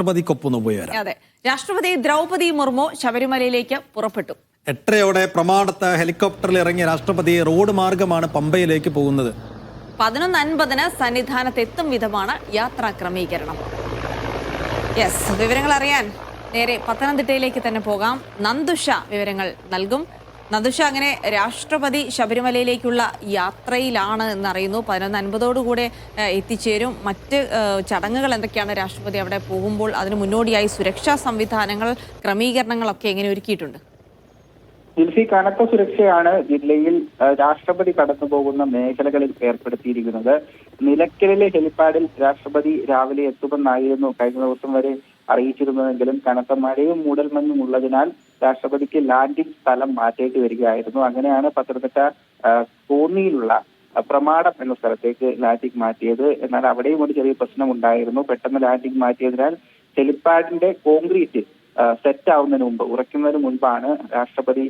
രാഷ്ട്രപതിക്കൊപ്പം പോയി വരാം. അതെ. രാഷ്ട്രപതി ദ്രൗപതി മുർമു ശബരിമലയിലേക്ക് പുറപ്പെട്ടു. എട്ടരയോടെ പ്രമാണത്ത് ഹെലികോപ്റ്ററിൽ ഇറങ്ങിയ രാഷ്ട്രപതി റോഡ് മാർഗമാണ് പമ്പയിലേക്ക് പോകുന്നത്. പതിനൊന്ന് അൻപതിന് സന്നിധാനത്ത് എത്തും വിധമാണ് യാത്രാ ക്രമീകരണം. യെസ് വിവരങ്ങൾ അറിയാൻ നേരെ പത്തനംതിട്ടയിലേക്ക് തന്നെ പോകാം. നന്ദുഷ വിവരങ്ങൾ നൽകും. നന്ദുഷ അങ്ങനെ രാഷ്ട്രപതി ശബരിമലയിലേക്കുള്ള യാത്രയിലാണ് എന്നറിയുന്നു പതിനൊന്ന് അൻപതോടുകൂടെ കൂടെ എത്തിച്ചേരും. മറ്റ് ചടങ്ങുകൾ എന്തൊക്കെയാണ്? രാഷ്ട്രപതി അവിടെ പോകുമ്പോൾ അതിന് മുന്നോടിയായി സുരക്ഷാ സംവിധാനങ്ങൾ ക്രമീകരണങ്ങളൊക്കെ എങ്ങനെ ഒരുക്കിയിട്ടുണ്ട്? ദിൽസി കനത്ത സുരക്ഷയാണ് ജില്ലയിൽ രാഷ്ട്രപതി കടന്നു പോകുന്ന മേഖലകളിൽ ഏർപ്പെടുത്തിയിരിക്കുന്നത്. നിലയ്ക്കലിലെ ഹെലിപ്പാഡിൽ രാഷ്ട്രപതി രാവിലെ എത്തുമെന്നായിരുന്നു കഴിഞ്ഞ ദിവസം വരെ അറിയിച്ചിരുന്നതെങ്കിലും കനത്ത മഴയും മൂടൽമഞ്ഞും ഉള്ളതിനാൽ രാഷ്ട്രപതിക്ക് ലാൻഡിംഗ് സ്ഥലം മാറ്റേണ്ടി വരികയായിരുന്നു. അങ്ങനെയാണ് പത്തനംതിട്ട കോന്നിയിലുള്ള പ്രമാടം എന്ന സ്ഥലത്തേക്ക് ലാൻഡിംഗ് മാറ്റിയത്. എന്നാൽ അവിടെയും ഒരു ചെറിയ പ്രശ്നം ഉണ്ടായിരുന്നു പെട്ടെന്ന് ലാൻഡിംഗ് മാറ്റിയതിനാൽ ഹെലിപ്പാഡിന്റെ കോൺക്രീറ്റ് സെറ്റ് ആവുന്നതിന് മുമ്പ് ഉറയ്ക്കുന്നതിന് മുൻപാണ് രാഷ്ട്രപതി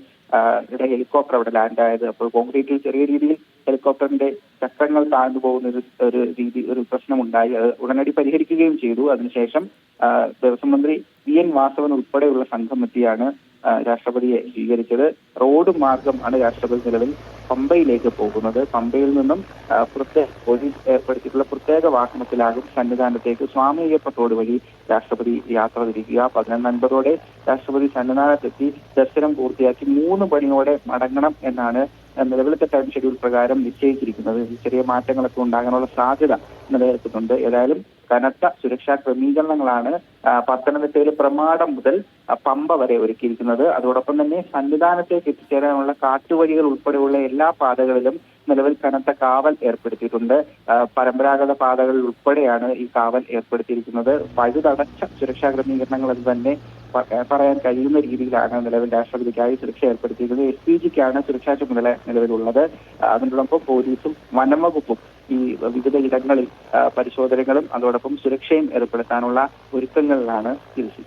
ഹെലികോപ്റ്റർ അവിടെ ലാൻഡ് ആയത് അപ്പോൾ കോൺക്രീറ്റിൽ ചെറിയ രീതിയിൽ ഹെലികോപ്റ്ററിന്റെ ചക്രങ്ങൾ താഴ്ന്നു പോകുന്ന ഒരു ഒരു രീതി ഒരു പ്രശ്നമുണ്ടായി. അത് ഉടനടി പരിഹരിക്കുകയും ചെയ്തു. അതിനുശേഷം ദേവസ്വം മന്ത്രി വി എൻ വാസവൻ ഉൾപ്പെടെയുള്ള സംഘം എത്തിയാണ് രാഷ്ട്രപതിയെ സ്വീകരിച്ചത്. റോഡ് മാർഗം ആണ് രാഷ്ട്രപതി നിലവിൽ പമ്പയിലേക്ക് പോകുന്നത്. പമ്പയിൽ നിന്നും പ്രത്യേക പോലീസ് ഏർപ്പെടുത്തിയിട്ടുള്ള പ്രത്യേക വാഹനത്തിലാകും സന്നിധാനത്തേക്ക് സ്വാമി അയ്യപ്പ വഴി രാഷ്ട്രപതി യാത്ര തിരിക്കുക. പതിനൊന്നൻപതോടെ രാഷ്ട്രപതി സന്നിധാനത്തെത്തി ദർശനം പൂർത്തിയാക്കി മൂന്ന് മണിയോടെ മടങ്ങണം എന്നാണ് നിലവിലത്തെ ടൈം ഷെഡ്യൂൾ പ്രകാരം നിശ്ചയിച്ചിരിക്കുന്നത്. ചെറിയ മാറ്റങ്ങളൊക്കെ ഉണ്ടാകാനുള്ള സാധ്യത നിലനിൽക്കുന്നുണ്ട്. ഏതായാലും കനത്ത സുരക്ഷാ ക്രമീകരണങ്ങളാണ് പത്തനംതിട്ടയിൽ പ്രമാടം മുതൽ പമ്പ വരെ ഒരുക്കിയിരിക്കുന്നത്. അതോടൊപ്പം തന്നെ സന്നിധാനത്തേക്ക് എത്തിച്ചേരാനുള്ള കാട്ടുവഴികൾ ഉൾപ്പെടെയുള്ള എല്ലാ പാതകളിലും നിലവിൽ കനത്ത കാവൽ ഏർപ്പെടുത്തിയിട്ടുണ്ട്. പരമ്പരാഗത പാതകളിൽ ഉൾപ്പെടെയാണ് ഈ കാവൽ ഏർപ്പെടുത്തിയിരിക്കുന്നത്. വഴുതടച്ച സുരക്ഷാ ക്രമീകരണങ്ങൾ എന്ന് തന്നെ പറയാൻ കഴിയുന്ന രീതിയിലാണ് നിലവിൽ രാഷ്ട്രപതിക്കായി സുരക്ഷ ഏർപ്പെടുത്തിയിരിക്കുന്നത്. എസ് പി ജിക്കാണ് സുരക്ഷാ ചുമതല നിലവിലുള്ളത്. അതിനോടൊപ്പം പോലീസും വനംവകുപ്പും ഈ വിവിധ ഇടങ്ങളിൽ പരിശോധനകളും അതോടൊപ്പം സുരക്ഷയും ഏർപ്പെടുത്താനുള്ള ഒരുക്കങ്ങളിലാണ് തിരിച്ചു